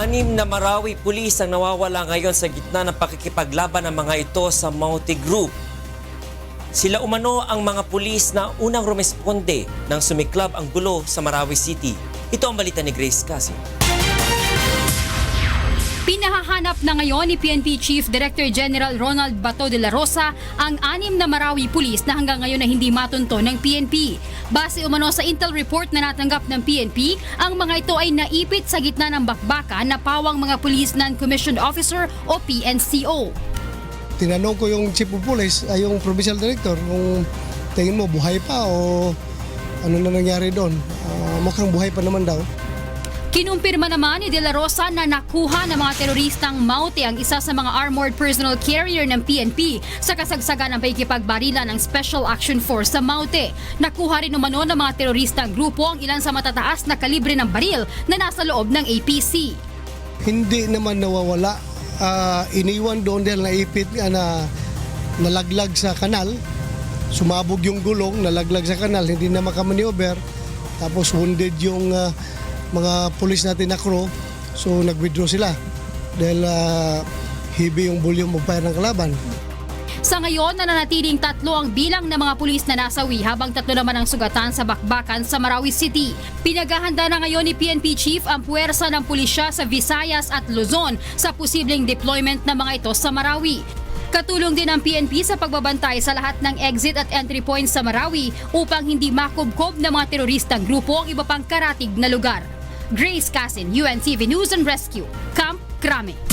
Anim na Marawi pulis ang nawawala ngayon sa gitna ng pakikipaglaban ng mga ito sa Mauti Group. Sila umano ang mga pulis na unang rumesponde nang sumiklab ang gulo sa Marawi City. Ito ang balita ni Grace Cassie. Pinahahanap na ngayon ni PNP Chief Director General Ronald Bato de la Rosa ang anim na Marawi pulis na hanggang ngayon na hindi matunto ng PNP. Base umano sa intel report na natanggap ng PNP, ang mga ito ay naipit sa gitna ng bakbakan na pawang mga Police Non-Commissioned Officer o PNCO. tinanong ko yung chief of police, ay yung provincial director, kung tingin mo buhay pa o ano na nangyari doon. Ah, mukhang buhay pa naman daw. Kinumpirma naman ni De La Rosa na nakuha ng mga teroristang Maute ang isa sa mga armored personal carrier ng PNP sa kasagsagan ng pakikipagbarilan ng Special Action Force sa Maute. Nakuha rin umano ng mga teroristang grupo ang ilan sa matataas na kalibre ng baril na nasa loob ng APC. Hindi naman nawawala. Ah, iniwan doon dahil naipit nga na nalaglag sa kanal. Sumabog yung gulong, nalaglag sa kanal, hindi na makamaneuver. Tapos wounded yung ah, mga pulis natin na crew. So nag-withdraw sila dahil ah, heavy yung volume of fire ng kalaban. Sa ngayon, nananatiling tatlo ang bilang ng mga pulis na nasawi habang tatlo naman ang sugatan sa bakbakan sa Marawi City. Pinaghahanda na ngayon ni PNP Chief ang puwersa ng pulisya sa Visayas at Luzon sa posibleng deployment ng mga ito sa Marawi. Katulong din ang PNP sa pagbabantay sa lahat ng exit at entry points sa Marawi upang hindi makubkob ng mga teroristang grupo ang iba pang karatig na lugar. Grace Casin, UNTV News and Rescue, Camp Krame.